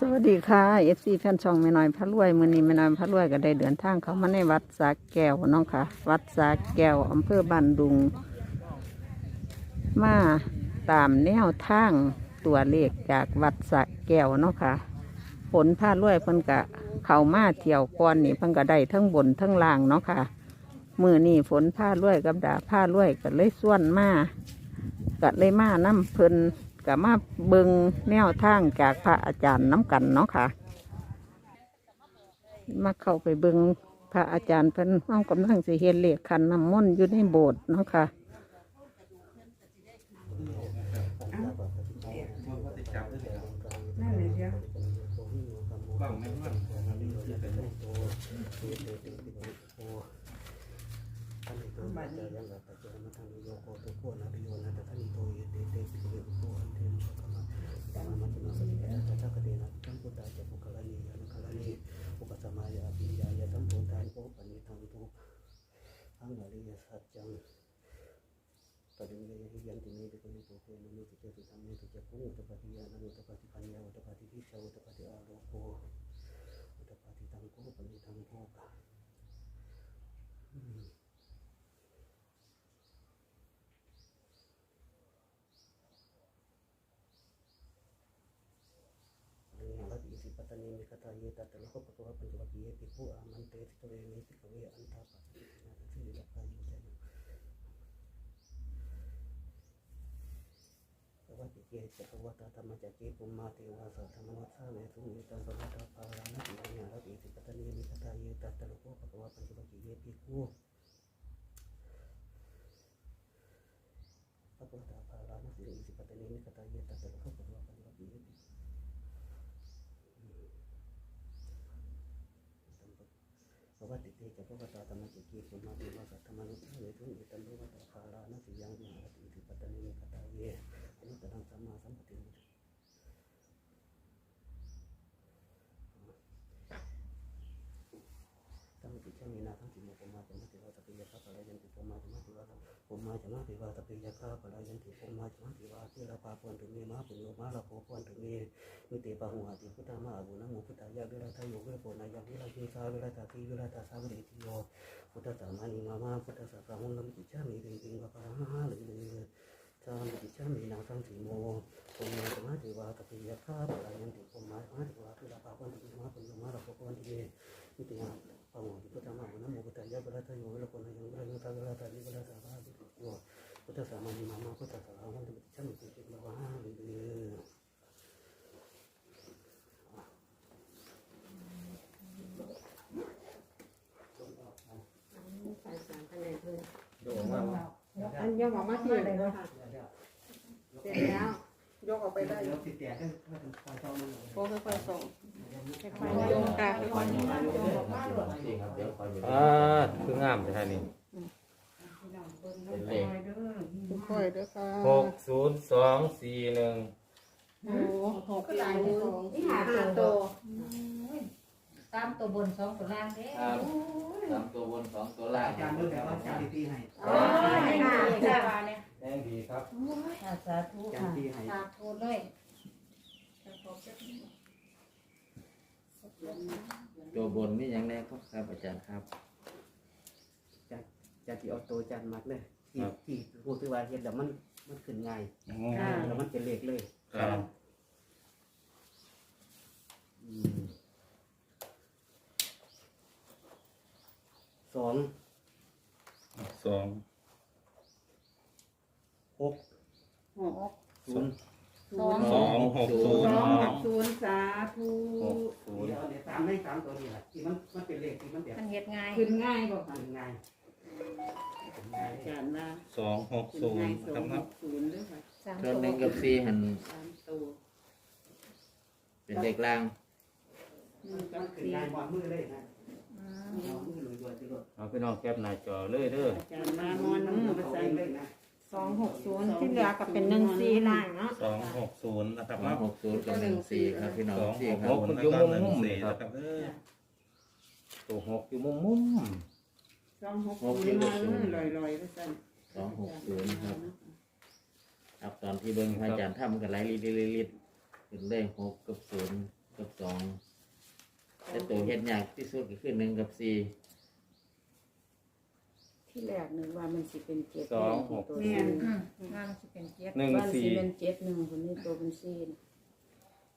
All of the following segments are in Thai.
สวัสดีค่ะเอฟซีแฟนช่องแม่น้อยพระรวยมือนี้แม่น้อยพระรวยก็ได้เดินทางเข้ามาในวัดสาแก้วน้องค่ะ วัดสาแก้วอำเภอบ้านดุง มาตามแนวทางตัวเลขจากวัดสาแก้วเนาะค่ะผลพารวยเพิ่นกะเข้ามาเที่ยวก่อนนี่เพิ่นก็ได้ทั้งบนทั้งล่างเนาะค่ะมือนี่ฝนผ้ารวยกับดาผ้ารวยก็เลยส่วนมาก็เลยมาน้ำเพิ่น ก็มาเบิงแนวทางจากพระอาจารย์น้ำกันเนาะค่ะ มาเข้าไปเบิงพระอาจารย์เพิ่นห้องกำลังสิเฮ็ดเลขขันน้ำมนต์อยู่ในโบสถ์เนาะค่ะ นั่นเลยเดียว ปฏิเวทิยันติเมติกุณิโกโคมนุติเจติธรรมเมติเจปุอุตปฏิยานังอุตปฏิปัญญาอุตปฏิวิชาอุตปฏิอาโลโกอุตปฏิตังโกปณิตังโกกะอืมอันนี้รัตอิสิปตตานีมิ คตาเยตัตตะโลกปะตัวปัญจวัคคีย์ปิภูอามันเตติโตเรนิสิกเวอันตาปัสสินาทัสสิ የሶማሌ ማሳከማኖችን የቱን የጠንዶ መጠፋራ ነው ስያሜ ማለት วาปมาจมาติวาตะปิยะคาปะลายันติปมมาจมาติวาเทระปาปวนตุเมมาปุญโยมาลาโภปวนตุเมมิติปะหุหติพุทธามาบุนะโมพุทธายะเวลาทายโยเวโปนายะเวลาเกสาเวลาตาทีเวลาตาสามเดติโยพุทธสามานิมามาพุทธสสะหุนลมติชามีเริงติงกะปะหาหรือชามิติชามีนาทั้งสิโมผมมาสมาธิวาตะปิยาคาปลายันติผมมาสมาธิวาทุลาภาวันติมาปุญญมาราภวันติเมมิติมาปังหติพุทธมาวุนะโมพุทธายะเวลาทายโยเวลาคนอายังเวลาโยตาเวลาตาลิเวลาสาภาติโยพุทธสามานิมามาพุทธสาวันติปิชัมติจิตวะหาลิเด อันยกออกมาที่เลยค่ะเสร็จแล้ว ยกออกไปได้เดี๋ยวติดแต่ก็ถ้าถึงปลายช่องมันโค้งค่อยๆส่งค่อยๆโยงกาค่อยๆโยงมาโยงออกมาหลดอ่าคืองามใช่นี่เป็นเลขค่อยๆเด้อค่ะหกศูนย์สองสี่หนึ่งโอ้หกสามสองนี่สี่หาห้าตัตัวว ตามตัวบนสองตัวล่างเด้ครับสามตัวบนสองตัวล่างอาจารย์เมื่อแต่ว่าอาจารย์ตีให้โอ้ยให้มาจ้าเนี่ยแดงดีครับสาธุอาจารย์ตีให้สาธุเลยตัวบนนี่ยังแน่ครับครับอาจารย์ครับจะจะที่เอาตัวอาจารย์มัดเลยที่ที่พูดที่ว่าเห็นแล้วมันมันขึ้นง่ายแล้วมันเป็นเลขเลย ครับ อืมสอง สองหกหกศูนย์สองสองหกศูนย์สองครับศูนย์สาธุหกศูนย์เดี๋ยวเนี่ยสามในสามตัวนี่แหละที่มันมันเป็นเลขที่มันแบบมันเฮ็ดง่ายขึ้นง่ายกว่ามันง่ายมันง่ายอาจารย์มาสองหกขึ้นศูนง่ายย์สอครังบหกศูนย์ด้วยค่ะสามส่วนตัวหนึ่งกับสี่หันสามตัวเป็นเลขล่างหนึ่งกัมับนขึ้นสี่ง่ายกว่ามือเลยนะอืม เอามือเลยด้วยที่รถเอาพี่น้องแคปหน้าจอเลยเด้ออาจารย์มานอนน้ำมือมาเอาใส่เองเลยนะสองหกศูนย์ที่เหลือก็เป็นหนึ่งสี่ล่างเนาะสองหกศูนย์นะครับสองหกศูนย์กับหนึ่งสี่ครับพี่น้องสองสี่หกครับหกมันอยู่มุมมุมเลยครับเออตัวหกอยู่มุมมุมสองหกศูนย์มาเลยลอยๆไปสั่นสองหกศูนย์ครับครับตอนที่เบิ้งพระอาจารย์ทำกันไหลลิดลิดลิดเป็นเลขหกกับศูนย์กับสอง แต่ตัวเฮ็ดยากที่สุดก็คือหนึ่งกับสี่ ที่แรกนึกว่ามันสิเป็นเจ็ดสองหก ตัวแม่นี้นอืมว่ามันจะเป็นเจ็ดหนึ่งว่าสิสี่เป็นเจ็ดหนึ่งคนนี้ตัวเป็นสี่นะ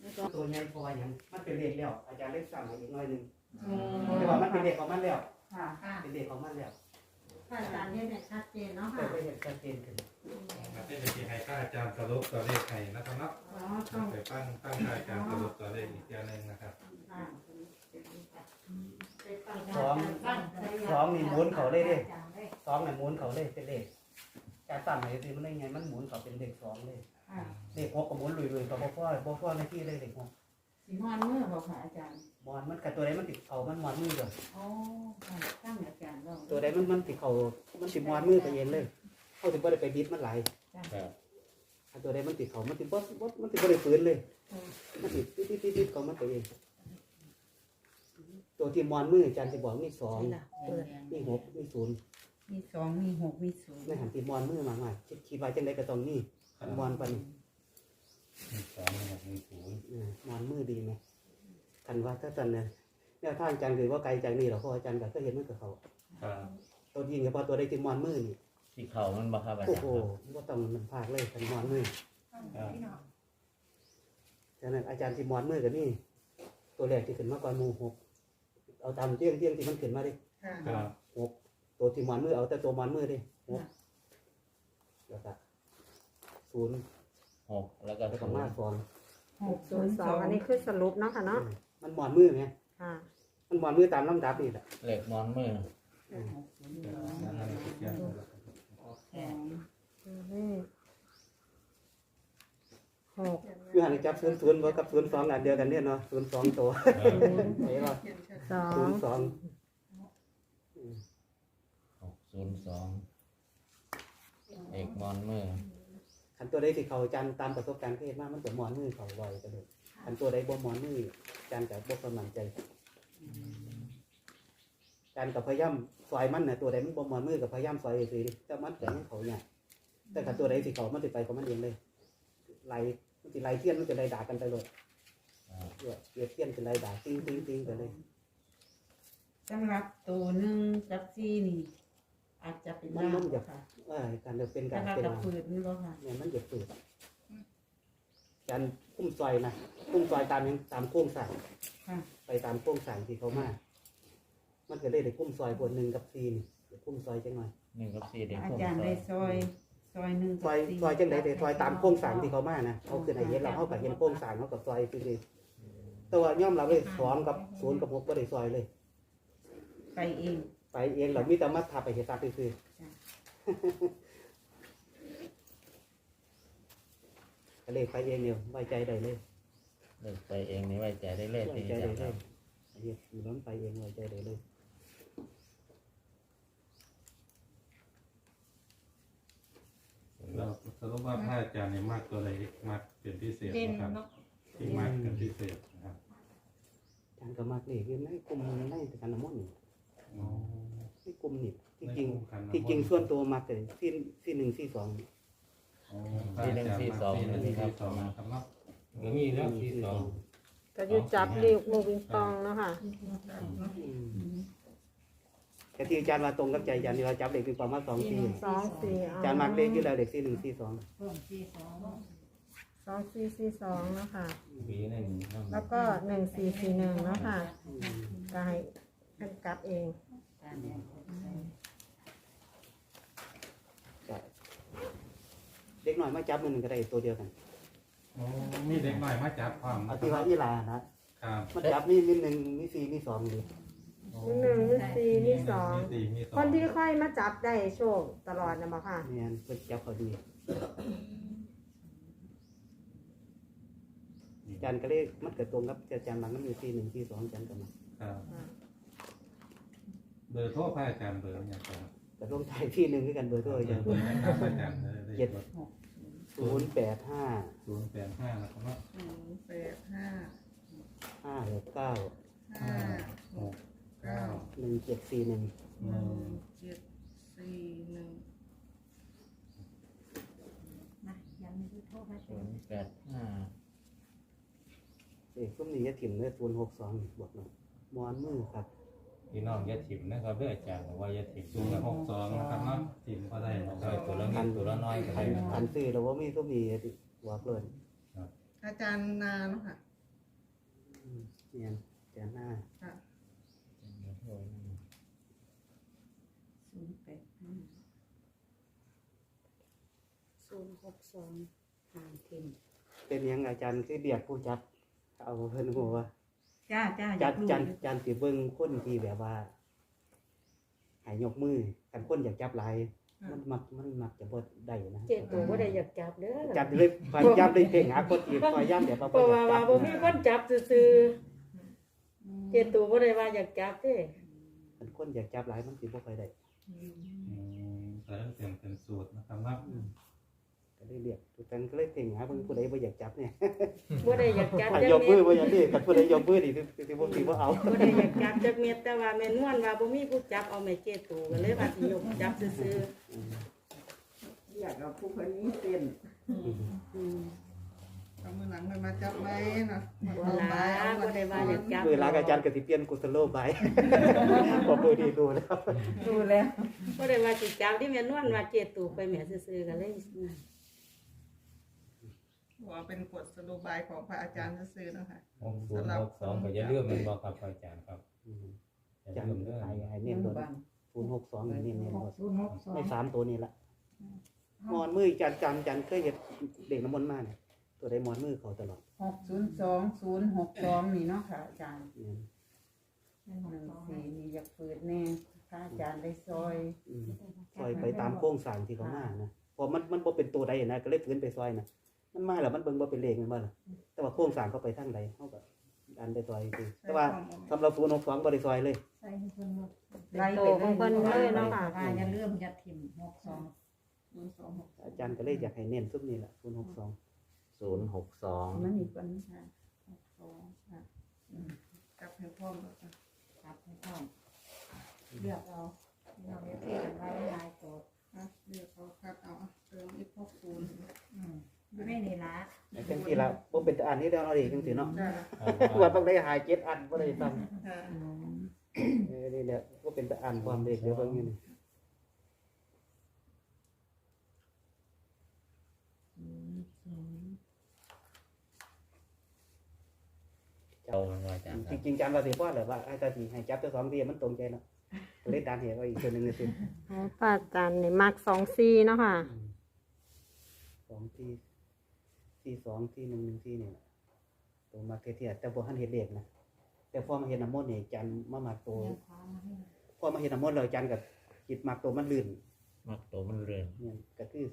แล้วก็ตัวใหญ่พออย่างมันเป็นเลขแล้วอาจารย์เล็กสั่งมาอีกหน่อยหนึงอืมแต่ว่ามันเป็นเลขของมันแล้ว ค่ะค่ะเป็นเลขของมันแล้วถ้าอาจารย์เห็นเนี่ยชัดเจนเนาะแต่ค่ะได้เห็นชัดเจนขึ้นมาเป็นวิธีให้ข้าอาจารย์สรุปตัวเลขให้นะครับเนาะอ๋อต้องไปตั้งตั้งข้าอาจารย์สรุปตัวเลขอีกเทียหนึงนะครับ ค่ะ สองสองนี่หมุนเขาเลยเด้สองนี่หมุนเขาเลยเป็นเลขการตั้งไหนสิมันได้ไงมันหมุนเขาเป็นเลขสองเลยค่ะเลขหกก็หมุนลุยๆก็บ่พอบ่พอในที่เลยเลขหกสีมอนเมื่อบอกค่ะอาจารย์มอนมันกับตัวใดมันติดเขามันมอนมือเดียวอ๋อค่ะตั้งอาจารย์เราตัวใดมันมันติดเขามันติดมอนมือไปเองเลยเขาถึงบ่ได้ไปบิดมันหลายครับถ้าตัวใดมันติดเขามันติดบ่บ่มันติดบ่ได้ฝืนเลยมันติดติดติดติดติดของมันไปเอง ตัวที่มอนมืออาจารย์จะบอกมีสองมีหกมีศูนย์มีสองมีหกมีศูนย์ในหันที่มอนมือมากๆคิดคิดว่าจังไดก็ต้องมีมอนปันสองหกหนึ่งศูนย์เออมอนมือดีไหมคันว่าถ้าจันเนี่ยแนวทางอาจารย์คือว่าไกลจากนี่หรอกเพราะอาจารย์ก็เห็นมันกับเขาครับตัวยิงเฉพาะตัวใดที่มอนมือนี่ที่เขามันบ่ครับอาโอ้จารย์โหครับว่าต้องมันพากเลยคันมอนมือฉะนั้นอาจารย์ที่มอนมือกับนี่ตัวแรกที่ขึ้นมาก่อนหมูหก เอาตามเตี้ยงเตี้ยงที่มันขึ้นมาดิค่ะครับหกตัวที่มอนมือเอาแต่ตัวมอนมือดิหกแล้วก็ศูนย์หกแล้วก็แล้วก็ศูนมาย์สองหกศูนย์สองอันนี้คือสรุปเนาะค่ะเนาะมันมอนมือไหมค่ะมันมอนมือตามลำดับนี่แหละเลขมอนมือนั่นนั่นคือเทียนสองนี่ หกคือหันจับศูนย์ศูนย์ว่ากับศูนย์สองอันเดียวกันเนี่ยเนาะศูนย์สองตัวเห็นป่ะสอศูงนย์สองหกศูนย์สองเลขมอนมือขันตัวใดที่เขาอาจารย์ตามประสบการณ์ที่เห็นมามันจะมอนมือเขาไวกันเลยขันตัวใดบ่มอนมืออาจารย์กับบ่ประมาณใจอาจารย์กับพยายามซอยมันน่ะตัวใดมันบ่มอนมือกับพยายามซอยสิแต่มันแต่ให้เขาเนี่ยแต่ขันตัวใดที่เขามันติดไปของมันเองเลยไล่ มันติไล่เทียนมันจะไล่ด่ากันไปเลยเดี๋ยวเดี๋ยวเทียนจะไล่ด่าติ้งติ้งติ้งไปเลยสำหรับตัวหนึ่งกับสี่นี่ อาจจะเป็นล่างค่ะเออการจะเป็นแต่การว่าเป็นกับมาฝืนนี่บ่ค่ะเนี่ยมันจะเปิดการคุ้มซอยนะคุ้มซอยตามยังตามโค้งสั่งค่ะไปตามโค้งสั่งที่เขามามันก็เลยได้คุ้มซอยบนหนึ่งกับสี่นี่เดี๋ยวคุ้มซอยจังหน่อยหนึ่งกับสี่เด็กอาผมจารย์ซอได้ยซอย ซอยหนึ่งซอยซอยจังไดแต่ซอยตามโค้งสั่งที่เขามานะเขาคือไหนเห็นเราเขากับเห็นโค้งสั่งเขากับซอยคือแต่ว่าย่อมเราเลยสองกับศูนย์กับหกก็ได้ซอยเลย ไปเองไปเองเรามีแต่มาทาไปเหตุตาไปคือก็เลยไปเองเนี่ยไว้ใจได้เลยเลขไปเองนี่ไว้ใจได้เลขไว้ที่ใจอาจารได้ย์เลครัยบไอ้เหี้ยอยู่น้ำไปเองไว้ใจได้เลย เราสรุปว่าพระอาจารย์เนี่ยมากตัวใดมากเป็นพิเศษเด่นนะครับ เนาะที่มากเป็นพิเศษนะครับอาจารย์ก็มากเลยคือในกลุ่มในการน้ำมันต์นี่อ๋อในกลุ่มนี่ที่จริง ในกลุ่มขันน้ำมนต์ที่จริงส่วนตัวมากเลยที่ที่หนึ่งที่สองอ๋อพระอาจารย์มากที่หนึ่งที่สองนะครับเนาะก็มีแล้วที่สองก็อยู่จับเรียกลูกปิงปองเนาะค่ะ แต่ที่อาจารย์มาตรงกับใจอาจารย์ที่เราจับเด็กเป็นประมาณสองทีสองสี่อาจารย์มากเด็กอยู่แล้วเด็กที่หนึ่งที่สองเพิ่มสี่สองสองสี่สี่สองเนาะค่ะ ปีหนึ่งเนาะแล้วก็หนึ่งสี่สี่หนึ่งเนาะค่ะก็ให้เป็นกลับเองเด็กหน่อยมาจับมันก็ได้ตัวเดียวกันอ๋อมีเด็กหน่อยมาจับความเอาที่ว่าอีหลานะครับมันจับมีมีหนึ่งมีสี่มีสองเลย มีหนึ่งมีสี่มีสองมีสี่มีสองคนที่ค่อยมาจับได้โชคตลอดนะบ่ค่ะเนี่ยเป็นจับเขาดีอาจารย์ก็เลยมันเกิดตรงกับอาจารย์บางน้ำอยู่ที่หนึ่งที่สองอาจารย์กันมาครับเบอร์โทรพระอาจารย์เบอร์อย่างไรครับแต่ลงท้ายที่หนึ่งคือกันเบอร์โทรอาจารย์เบอร์นะครับพระอาจารย์ได้เจ็ดศูนย์แปดห้าศูนย์แปดห้านะครับเนาะ เจ็ดสี่หนึ่งหนึ่งเจ็ดสี่หนึ่งนะยังไม่รู้โทษพระศูนย์แปดห้าเเอกส้มนี่จะถิ่มเลยศูนย์หกสองบวกหนึ่งมอนมือครับพี่น้องอย่าถิ่มนะครับเด้ออาจารย์บอกว่าอย่าถิ่มศูนย์หกสองนะครับเนาะถิ่มก็ได้เนาะซอยตัวละนิดตัวละน้อยก็อัได้นนะคอัรับนซื้อเราว่ามีส้มนี่บอกเลยอาจารย์นาเนาะค่ะ อืมเนี่ยแจนหน้าค่ะศูนย์แปดห้า ศูนย์หกสองหางทิมเป็นยังอาจารย์คือเดียดผู้จับเอาเพิ่นหัวว่าจ้าจ้าอจัยาดกรู้จันจันสิเบิ่งคนที่แบบว่าใหายยกมือกันคนอยากจับหลายมันมักมันมักจะบ่ได้นะเจ็ดตัวบ่ได้อยากจับเด้อจับเลยพยายามได้เพ่งหาคนที่พยายามแบบว่าเพราะว่าบ่ว่าอยากบ่จับมีคนจับซื่อๆเจ็ดตัวบ่ได้ว่าอยากจับเด้กันคนอยากจับหลายมันสิบ่ค่อยได้ อืมแต่เต็มเป็นสูตรนะครับเนาะ ก็เลยเรียกทุกท่านก็เลยเพ่งหาเพิ่นผู้ใดบ่อยากจับเนี่ยบ่ได้อยากจับถ้าจักยกมืเม็อดบ่อยากนี่กันผู้ใดยกมือนี่สิสิบ่สิบ่เอาบ่ได้อยากจับจักเม็ดแต่ว่าแม่นวลว่าบ่มีผู้จับเอาแม่เจ็ดตัวก็เลยว่าสิยกจับซื่ออยากเอาผู้คนนี้เต้นๆอืมเอามือหลังไปมาจับไว้นะบ่ลาบ่ได้ว่าอยากจับมือลากอาจารย์ก็สิเปลี่ยนกุศโลบายพอมือดีดูแล้วดูแล้วบ่ได้ว่าสิจับที่แม่นวลว่าเจ็ดตัวไปแม่ซื่อๆก็เลย ว่าเป็นกฎสโลบายของพระอาจารย์ซื้อๆเนาะค่ะหกศูนย์หกสองก็อย่าลืมแมันบอกครับอาจารย์ครับอืมอย่าอาจารลืย์มเด้อให้ให้เน้นตัว062นี่เน้นหมดศูนย์หกสองไม่สามตัวนี่ละมอนมือจันจันจันเคยเห็นเด็กน้ำมนต์มาเนี่ยตัวใดมอนมือเขาตลอดหกศูนย์สองศูนย์หกสองนี่เนาะค่ะอาจารย์เนี่ยหนึ่งสี่นี่อยากเปิดแน่พระอาจารย์ได้ซอย อืมซอยไปตามโค้งสร้างที่เขามานะพอมันมันบ่เป็นตัวใดนะก็เลยฟื้นไปซอยนะ มันมาแล้วมันเบิ่งบ่เป็นเลขแมันบ่ล่ะแต่ว่าโค้งสร้างเขาไปทางใดเขาก็ดันไปซอยคือแต่ว่าสำหรับศูนย์หกสองบ่ได้ซอยเลย ใส่ให้เพิ่นหมดไล่โตไปของเพิ่นเลยเนาะค่ะ ว่าอย่าลืมอย่าทิมหกสองศูนย์สองหกอาจารย์ก็เลยอยากให้เน้นซุปนี่แหละศูนย์หกสองศูนย์หกสองมันอีกคนค่ะหกสองค่ะจับให้พร้อมแล้วค่ะครับให้พ่อเลือกเอาเราเลือกกันไว้หลายตัว อะเรียกเขาคัดเอาอะเติมอีกพวกศูนย์ อืมอยู่ในนี่ละ จังซี่ละบ่เป็นแต่อันนี้แล้วเนาะดิจังซี่เนาะจ้าว่าต้องได้หาเจ็ดอันบ่ได้ซ้ำค่ะอืมเออนี่แหละบ่เป็นแต่อันความเลขเดี๋ยวเบิ่งอยู่นี่เอามันว่าอาจารย์คจรับริงๆจำว่าสิพอแหละว่าอาจารย์สิให้จับตัวสองทีมันตรงใจเนาะก็เลยตามเหตุเอาอีกตัวหนึงนี่สิ อ๋อป้าจันนี่มักสองซีเนาะค่ะ สองที่ ที่สองที่หนึ่งหนึ่งที่นี่แหละตัวมาเทียๆแต่พอหันเห็นเลขนะแต่พอมาเห็นน้ำมนต์นี่จันมามักตัวพอมาเห็นน้ำมนต์แล้วจันกับจิตมักตัวมันลื่นมักตัวมันเรือนเนี่ยก็คือ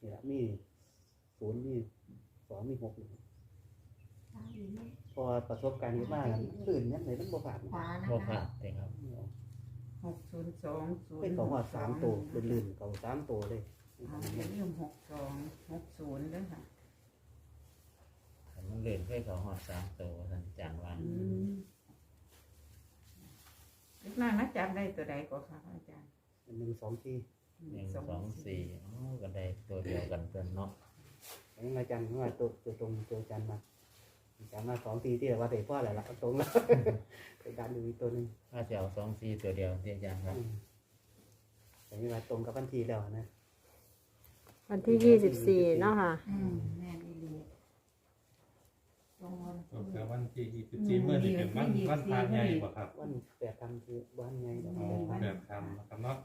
นี่แหละมีศูนย์มีสองมีหกนี่พอประสบการณ์นี้มาลื่นเนี่ยไหนมันบ่ผ่านขวานะบ่คะขาดเลยครับหกศูนย์สองศูนเป็นย์ของว่าสามตัวลื่นๆเขาสามตัวเลยเอาอย่าลืมหกสองหกศูนย์ด้วยค่ะถ้า มันเรือนเคยเขาหอดสามตัวท่านอาจารย์ว่าอืมลูกนางนักจับได้ตัวใดก็ค่ะพระอาจารย์หนึ่งสองที่หนึ่งสองสี่อ๋อก็ได้ตัวเดียวกันเพื่อนเนาะอันนี้อาจารย์ว่าตัวตัวตรงตัวอาจารย์มาอาจารย์มาสองทีที่ว่าแต่พ่ออะไรละตรงแล้วอาจารย์ดูอีกตัวหนึ่งถ้าจะเอาสองสี่ตัวเดียวที่อาจารย์ครับอืมแต่นี่ว่าตรงกับวันทีแล้วนะวันที่ยี่สิบสี่เนาะค่ะ อืมแม่ดี ดีตรงวันก็คือวันที่ยี่สิบสี่เมื่อนี่เป็นวันวันพระใหญ่บ่ครับวันแปดคำคือวันไงดอกอ๋อแปดคำแบบคำนะครับเนาะ